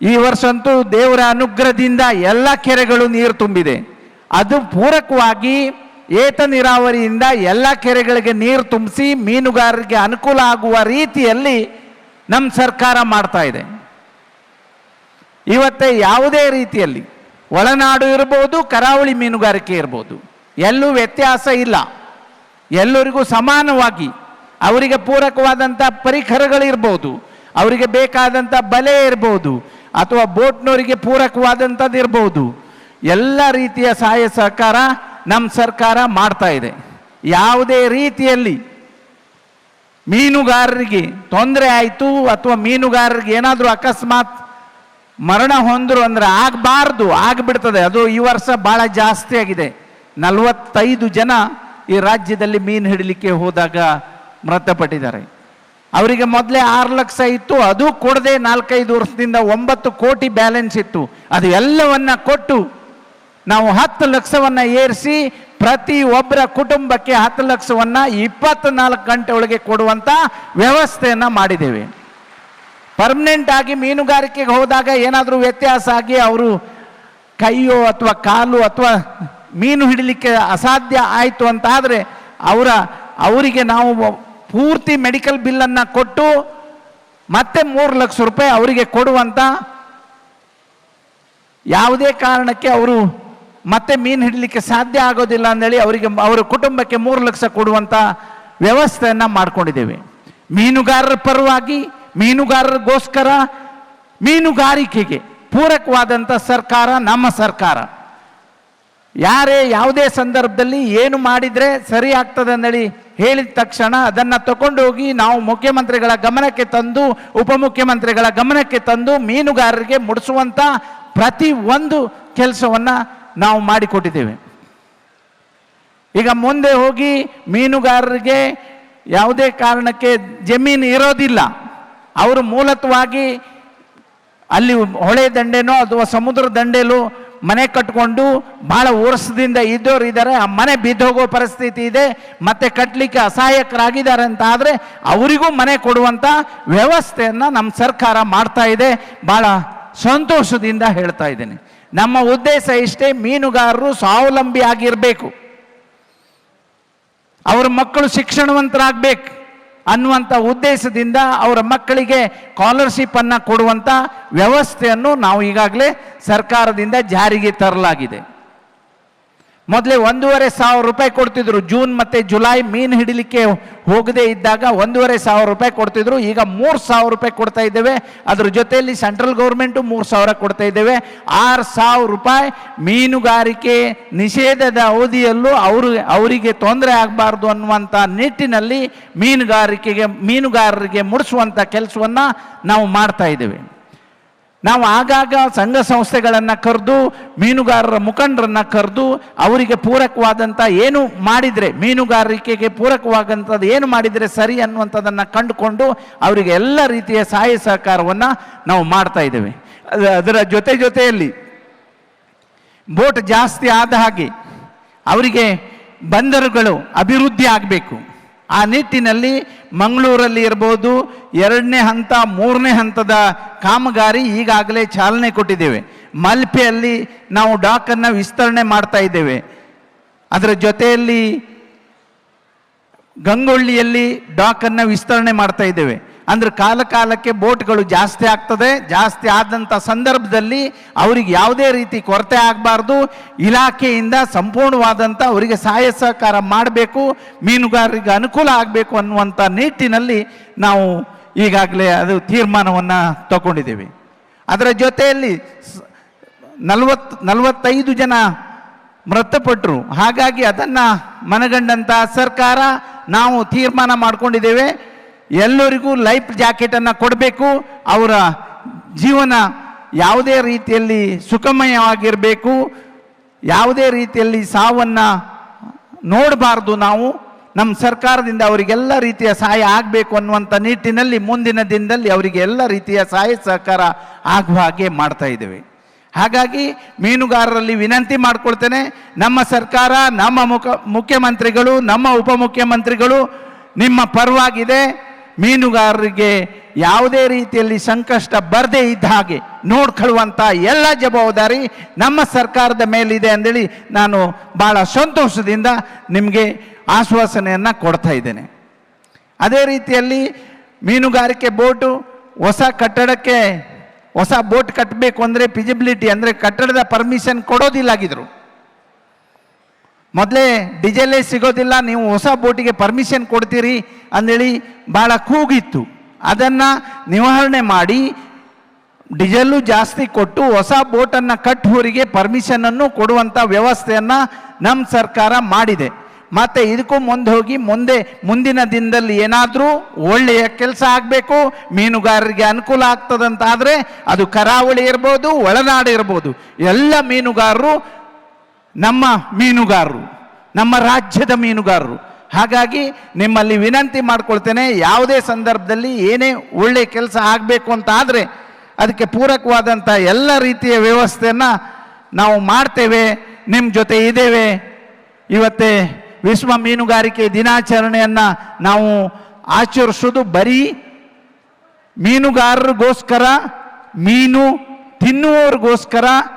ಈ ವರ್ಷ ಅಂತೂ ದೇವರ ಅನುಗ್ರಹದಿಂದ ಎಲ್ಲ ಕೆರೆಗಳು ನೀರು ತುಂಬಿದೆ. ಅದು ಪೂರಕವಾಗಿ ಏತ ನೀರಾವರಿಯಿಂದ ಎಲ್ಲ ಕೆರೆಗಳಿಗೆ ನೀರು ತುಂಬಿಸಿ ಮೀನುಗಾರರಿಗೆ ಅನುಕೂಲ ಆಗುವ ರೀತಿಯಲ್ಲಿ ನಮ್ಮ ಸರ್ಕಾರ ಮಾಡ್ತಾ ಇದೆ. ಇವತ್ತೇ ಯಾವುದೇ ರೀತಿಯಲ್ಲಿ ಒಳನಾಡು ಇರ್ಬೋದು, ಕರಾವಳಿ ಮೀನುಗಾರಿಕೆ ಇರ್ಬೋದು, ಎಲ್ಲೂ ವ್ಯತ್ಯಾಸ ಇಲ್ಲ. ಎಲ್ಲರಿಗೂ ಸಮಾನವಾಗಿ ಅವರಿಗೆ ಪೂರಕವಾದಂಥ ಪರಿಕರಗಳಿರ್ಬೋದು, ಅವರಿಗೆ ಬೇಕಾದಂಥ ಬಲೆ ಇರ್ಬೋದು ಅಥವಾ ಬೋಟ್ನವರಿಗೆ ಪೂರಕವಾದಂಥದ್ದು ಇರಬಹುದು ಎಲ್ಲ ರೀತಿಯ ಸಹಾಯ ಸಹಕಾರ ನಮ್ಮ ಸರ್ಕಾರ ಮಾಡ್ತಾ ಇದೆ. ಯಾವುದೇ ರೀತಿಯಲ್ಲಿ ಮೀನುಗಾರರಿಗೆ ತೊಂದರೆ ಆಯಿತು ಅಥವಾ ಮೀನುಗಾರರಿಗೆ ಏನಾದರೂ ಅಕಸ್ಮಾತ್ ಮರಣ ಹೊಂದರು ಅಂದರೆ ಆಗಬಾರ್ದು, ಆಗಿಬಿಡ್ತದೆ. ಅದು ಈ ವರ್ಷ ಭಾಳ ಜಾಸ್ತಿ ಆಗಿದೆ. ನಲವತ್ತೈದು ಜನ ಈ ರಾಜ್ಯದಲ್ಲಿ ಮೀನು ಹಿಡಲಿಕ್ಕೆ ಹೋದಾಗ ಮೃತಪಟ್ಟಿದ್ದಾರೆ. ಅವರಿಗೆ ಮೊದಲೇ ಆರು ಲಕ್ಷ ಇತ್ತು, ಅದು ಕೊಡದೆ ನಾಲ್ಕೈದು ವರ್ಷದಿಂದ ಒಂಬತ್ತು ಕೋಟಿ ಬ್ಯಾಲೆನ್ಸ್ ಇತ್ತು. ಅದು ಎಲ್ಲವನ್ನ ಕೊಟ್ಟು ನಾವು ಹತ್ತು ಲಕ್ಷವನ್ನ ಏರಿಸಿ ಪ್ರತಿ ಒಬ್ಬರ ಕುಟುಂಬಕ್ಕೆ ಹತ್ತು ಲಕ್ಷವನ್ನ ಇಪ್ಪತ್ನಾಲ್ಕು ಗಂಟೆ ಒಳಗೆ ಕೊಡುವಂತ ವ್ಯವಸ್ಥೆಯನ್ನ ಮಾಡಿದ್ದೇವೆ. ಪರ್ಮನೆಂಟ್ ಆಗಿ ಮೀನುಗಾರಿಕೆಗೆ ಹೋದಾಗ ಏನಾದರೂ ವ್ಯತ್ಯಾಸ ಆಗಿ ಅವರು ಕೈಯೋ ಅಥವಾ ಕಾಲು ಅಥವಾ ಮೀನು ಹಿಡಿಲಿಕ್ಕೆ ಅಸಾಧ್ಯ ಆಯಿತು ಅಂತ ಆದರೆ ಅವರ, ಅವರಿಗೆ ನಾವು ಪೂರ್ತಿ ಮೆಡಿಕಲ್ ಬಿಲ್ಲನ್ನು ಕೊಟ್ಟು ಮತ್ತೆ ಮೂರು ಲಕ್ಷ ರೂಪಾಯಿ ಅವರಿಗೆ ಕೊಡುವಂತ ಯಾವುದೇ ಕಾರಣಕ್ಕೆ ಅವರು ಮತ್ತೆ ಮೀನು ಹಿಡಲಿಕ್ಕೆ ಸಾಧ್ಯ ಆಗೋದಿಲ್ಲ ಅಂದೇಳಿ ಅವರಿಗೆ, ಅವರ ಕುಟುಂಬಕ್ಕೆ ಮೂರು ಲಕ್ಷ ಕೊಡುವಂತ ವ್ಯವಸ್ಥೆಯನ್ನು ಮಾಡಿಕೊಂಡಿದ್ದೇವೆ. ಮೀನುಗಾರರ ಪರವಾಗಿ, ಮೀನುಗಾರರಿಗೋಸ್ಕರ ಮೀನುಗಾರಿಕೆಗೆ ಪೂರಕವಾದಂಥ ಸರ್ಕಾರ ನಮ್ಮ ಸರ್ಕಾರ. ಯಾರೇ ಯಾವುದೇ ಸಂದರ್ಭದಲ್ಲಿ ಏನು ಮಾಡಿದರೆ ಸರಿ ಆಗ್ತದೆ ಅಂದೇಳಿ ಹೇಳಿದ ತಕ್ಷಣ ಅದನ್ನು ತಗೊಂಡೋಗಿ ನಾವು ಮುಖ್ಯಮಂತ್ರಿಗಳ ಗಮನಕ್ಕೆ ತಂದು, ಉಪಮುಖ್ಯಮಂತ್ರಿಗಳ ಗಮನಕ್ಕೆ ತಂದು ಮೀನುಗಾರರಿಗೆ ಮುಡಿಸುವಂಥ ಪ್ರತಿ ಒಂದು ಕೆಲಸವನ್ನು ನಾವು ಮಾಡಿಕೊಟ್ಟಿದ್ದೇವೆ. ಈಗ ಮುಂದೆ ಹೋಗಿ ಮೀನುಗಾರರಿಗೆ ಯಾವುದೇ ಕಾರಣಕ್ಕೆ ಜಮೀನು ಇರೋದಿಲ್ಲ. ಅವರು ಮೂಲತವಾಗಿ ಅಲ್ಲಿ ಹೊಳೆ ದಂಡೆನೋ ಅಥವಾ ಸಮುದ್ರ ದಂಡೆಲೋ ಮನೆ ಕಟ್ಕೊಂಡು ಬಹಳ ವರ್ಷದಿಂದ ಇದ್ದೋರು ಇದ್ದಾರೆ. ಆ ಮನೆ ಬಿದ್ದೋಗೋ ಪರಿಸ್ಥಿತಿ ಇದೆ. ಮತ್ತೆ ಕಟ್ಟಲಿಕ್ಕೆ ಅಸಹಾಯಕರಾಗಿದ್ದಾರೆ ಅಂತ ಆದರೆ ಅವರಿಗೂ ಮನೆ ಕೊಡುವಂಥ ವ್ಯವಸ್ಥೆಯನ್ನು ನಮ್ಮ ಸರ್ಕಾರ ಮಾಡ್ತಾ ಇದೆ ಬಹಳ ಸಂತೋಷದಿಂದ ಹೇಳ್ತಾ ಇದ್ದೀನಿ. ನಮ್ಮ ಉದ್ದೇಶ ಇಷ್ಟೇ ಮೀನುಗಾರರು ಸ್ವಾವಲಂಬಿ ಆಗಿರಬೇಕು ಅವ್ರ ಮಕ್ಕಳು ಶಿಕ್ಷಣವಂತರಾಗಬೇಕು. ಅನ್ನುವಂಥ ಉದ್ದೇಶದಿಂದ ಅವರ ಮಕ್ಕಳಿಗೆ ಸ್ಕಾಲರ್ಶಿಪ್ಪನ್ನು ಕೊಡುವಂಥ ವ್ಯವಸ್ಥೆಯನ್ನು ನಾವು ಈಗಾಗಲೇ ಸರ್ಕಾರದಿಂದ ಜಾರಿಗೆ ತರಲಾಗಿದೆ. ಮೊದಲೇ ಒಂದೂವರೆ ಸಾವಿರ ರೂಪಾಯಿ ಕೊಡ್ತಿದ್ರು. ಜೂನ್ ಮತ್ತು ಜುಲೈ ಮೀನು ಹಿಡಿಲಿಕ್ಕೆ ಹೋಗದೇ ಇದ್ದಾಗ ಒಂದೂವರೆ ಸಾವಿರ ರೂಪಾಯಿ ಕೊಡ್ತಿದ್ರು. ಈಗ ಮೂರು ಸಾವಿರ ರೂಪಾಯಿ ಕೊಡ್ತಾ ಇದ್ದೇವೆ. ಅದ್ರ ಜೊತೆಯಲ್ಲಿ ಸೆಂಟ್ರಲ್ ಗೌರ್ಮೆಂಟು ಮೂರು ಸಾವಿರ ಕೊಡ್ತಾ ಇದ್ದೇವೆ. ಆರು ಸಾವಿರ ರೂಪಾಯಿ ಮೀನುಗಾರಿಕೆ ನಿಷೇಧದ ಅವಧಿಯಲ್ಲೂ ಅವರು, ಅವರಿಗೆ ತೊಂದರೆ ಆಗಬಾರ್ದು ಅನ್ನುವಂಥ ನಿಟ್ಟಿನಲ್ಲಿ ಮೀನುಗಾರಿಕೆಗೆ, ಮೀನುಗಾರರಿಗೆ ಮುಡಿಸುವಂಥ ಕೆಲಸವನ್ನು ನಾವು ಮಾಡ್ತಾ ಇದ್ದೇವೆ. ನಾವು ಆಗಾಗ ಸಂಘ ಸಂಸ್ಥೆಗಳನ್ನು ಕರೆದು, ಮೀನುಗಾರರ ಮುಖಂಡರನ್ನು ಕರೆದು, ಅವರಿಗೆ ಪೂರಕವಾದಂಥ ಏನು ಮಾಡಿದರೆ, ಮೀನುಗಾರಿಕೆಗೆ ಪೂರಕವಾದಂಥದ್ದು ಏನು ಮಾಡಿದರೆ ಸರಿ ಅನ್ನುವಂಥದ್ದನ್ನು ಕಂಡುಕೊಂಡು ಅವರಿಗೆ ಎಲ್ಲ ರೀತಿಯ ಸಹಾಯ ಸಹಕಾರವನ್ನು ನಾವು ಮಾಡ್ತಾ ಇದ್ದೇವೆ. ಅದರ ಜೊತೆ ಜೊತೆಯಲ್ಲಿ ಬೋಟ್ ಜಾಸ್ತಿ ಆದ ಹಾಗೆ ಅವರಿಗೆ ಬಂದರುಗಳು ಅಭಿವೃದ್ಧಿ ಆಗಬೇಕು. ಆ ನಿಟ್ಟಿನಲ್ಲಿ ಮಂಗಳೂರಲ್ಲಿ ಇರ್ಬೋದು, ಎರಡನೇ ಹಂತ, ಮೂರನೇ ಹಂತದ ಕಾಮಗಾರಿ ಈಗಾಗಲೇ ಚಾಲನೆ ಕೊಟ್ಟಿದ್ದೇವೆ. ಮಲ್ಪೆಯಲ್ಲಿ ನಾವು ಡಾಕನ್ನು ವಿಸ್ತರಣೆ ಮಾಡ್ತಾ ಇದ್ದೇವೆ. ಅದರ ಜೊತೆಯಲ್ಲಿ ಗಂಗೊಳ್ಳಿಯಲ್ಲಿ ಡಾಕನ್ನು ವಿಸ್ತರಣೆ ಮಾಡ್ತಾ ಇದ್ದೇವೆ. ಅಂದ್ರೆ ಕಾಲ ಕಾಲಕ್ಕೆ ಬೋಟ್ಗಳು ಜಾಸ್ತಿ ಆಗ್ತದೆ, ಜಾಸ್ತಿ ಆದಂಥ ಸಂದರ್ಭದಲ್ಲಿ ಅವರಿಗೆ ಯಾವುದೇ ರೀತಿ ಕೊರತೆ ಆಗಬಾರ್ದು. ಇಲಾಖೆಯಿಂದ ಸಂಪೂರ್ಣವಾದಂಥ ಅವರಿಗೆ ಸಹಾಯ ಸಹಕಾರ ಮಾಡಬೇಕು, ಮೀನುಗಾರರಿಗೆ ಅನುಕೂಲ ಆಗಬೇಕು ಅನ್ನುವಂಥ ನಿಟ್ಟಿನಲ್ಲಿ ನಾವು ಈಗಾಗಲೇ ಅದು ತೀರ್ಮಾನವನ್ನು ತಗೊಂಡಿದ್ದೇವೆ. ಅದರ ಜೊತೆಯಲ್ಲಿ ನಲವತ್ತು, ನಲವತ್ತೈದು ಜನ ಮೃತಪಟ್ಟರು ಹಾಗಾಗಿ ಅದನ್ನು ಮನಗಂಡಂಥ ಸರ್ಕಾರ ನಾವು ತೀರ್ಮಾನ ಮಾಡ್ಕೊಂಡಿದ್ದೇವೆ. ಎಲ್ಲರಿಗೂ ಲೈಫ್ ಜಾಕೆಟನ್ನು ಕೊಡಬೇಕು, ಅವರ ಜೀವನ ಯಾವುದೇ ರೀತಿಯಲ್ಲಿ ಸುಖಮಯವಾಗಿರಬೇಕು, ಯಾವುದೇ ರೀತಿಯಲ್ಲಿ ಸಾವನ್ನು ನೋಡಬಾರ್ದು ನಾವು. ನಮ್ಮ ಸರ್ಕಾರದಿಂದ ಅವರಿಗೆಲ್ಲ ರೀತಿಯ ಸಹಾಯ ಆಗಬೇಕು ಅನ್ನುವಂಥ ನಿಟ್ಟಿನಲ್ಲಿ ಮುಂದಿನ ದಿನದಲ್ಲಿ ಅವರಿಗೆ ಎಲ್ಲ ರೀತಿಯ ಸಹಾಯ ಸಹಕಾರ ಆಗುವ ಹಾಗೆ ಮಾಡ್ತಾ ಇದ್ದೇವೆ. ಹಾಗಾಗಿ ಮೀನುಗಾರರಲ್ಲಿ ವಿನಂತಿ ಮಾಡಿಕೊಳ್ತೇನೆ, ನಮ್ಮ ಸರ್ಕಾರ, ನಮ್ಮ ಮುಖ ಮುಖ್ಯಮಂತ್ರಿಗಳು, ನಮ್ಮ ಉಪಮುಖ್ಯಮಂತ್ರಿಗಳು ನಿಮ್ಮ ಪರವಾಗಿದೆ. ಮೀನುಗಾರರಿಗೆ ಯಾವುದೇ ರೀತಿಯಲ್ಲಿ ಸಂಕಷ್ಟ ಬರದೇ ಇದ್ದ ಹಾಗೆ ನೋಡ್ಕೊಳ್ಳುವಂಥ ಎಲ್ಲ ಜವಾಬ್ದಾರಿ ನಮ್ಮ ಸರ್ಕಾರದ ಮೇಲಿದೆ ಅಂದೇಳಿ ನಾನು ಭಾಳ ಸಂತೋಷದಿಂದ ನಿಮಗೆ ಆಶ್ವಾಸನೆಯನ್ನು ಕೊಡ್ತಾ ಇದ್ದೇನೆ. ಅದೇ ರೀತಿಯಲ್ಲಿ ಮೀನುಗಾರಿಕೆ ಬೋಟು ಹೊಸ ಕಟ್ಟಡಕ್ಕೆ ಹೊಸ ಬೋಟ್ ಕಟ್ಟಬೇಕು ಅಂದರೆ ಫಿಜಿಬಿಲಿಟಿ ಅಂದರೆ ಕಟ್ಟಡದ ಪರ್ಮಿಷನ್ ಕೊಡೋದಿಲ್ಲಾಗಿದ್ರು ಮೊದಲೇ ಡಿಜೆಲೇ ಸಿಗೋದಿಲ್ಲ, ನೀವು ಹೊಸ ಬೋಟಿಗೆ ಪರ್ಮಿಷನ್ ಕೊಡ್ತೀರಿ ಅಂದೇಳಿ ಭಾಳ ಕೂಗಿತ್ತು. ಅದನ್ನು ನಿವಾರಣೆ ಮಾಡಿ ಡಿಜೆಲ್ಲು ಜಾಸ್ತಿ ಕೊಟ್ಟು ಹೊಸ ಬೋಟನ್ನು ಕಟ್ಟುವರಿಗೆ ಪರ್ಮಿಷನನ್ನು ಕೊಡುವಂಥ ವ್ಯವಸ್ಥೆಯನ್ನು ನಮ್ಮ ಸರ್ಕಾರ ಮಾಡಿದೆ. ಮತ್ತು ಇದಕ್ಕೂ ಮುಂದೆ ಹೋಗಿ ಮುಂದೆ ಮುಂದಿನ ದಿನದಲ್ಲಿ ಏನಾದರೂ ಒಳ್ಳೆಯ ಕೆಲಸ ಆಗಬೇಕು, ಮೀನುಗಾರರಿಗೆ ಅನುಕೂಲ ಆಗ್ತದಂತಾದರೆ ಅದು ಕರಾವಳಿ ಇರ್ಬೋದು, ಒಳನಾಡು ಇರ್ಬೋದು. ಎಲ್ಲ ಮೀನುಗಾರರು ನಮ್ಮ ಮೀನುಗಾರರು, ನಮ್ಮ ರಾಜ್ಯದ ಮೀನುಗಾರರು. ಹಾಗಾಗಿ ನಿಮ್ಮಲ್ಲಿ ವಿನಂತಿ ಮಾಡ್ಕೊಳ್ತೇನೆ, ಯಾವುದೇ ಸಂದರ್ಭದಲ್ಲಿ ಏನೇ ಒಳ್ಳೆ ಕೆಲಸ ಆಗಬೇಕು ಅಂತ ಆದರೆ ಅದಕ್ಕೆ ಪೂರಕವಾದಂಥ ಎಲ್ಲ ರೀತಿಯ ವ್ಯವಸ್ಥೆಯನ್ನು ನಾವು ಮಾಡ್ತೇವೆ ನಿಮ್ಮ ಜೊತೆ ಇದ್ದೇವೆ. ಇವತ್ತೇ ವಿಶ್ವ ಮೀನುಗಾರಿಕೆ ದಿನಾಚರಣೆಯನ್ನು ನಾವು ಆಚರಿಸೋದು ಬರೀ ಮೀನುಗಾರರಿಗೋಸ್ಕರ, ಮೀನು ತಿನ್ನುವವರಿಗೋಸ್ಕರ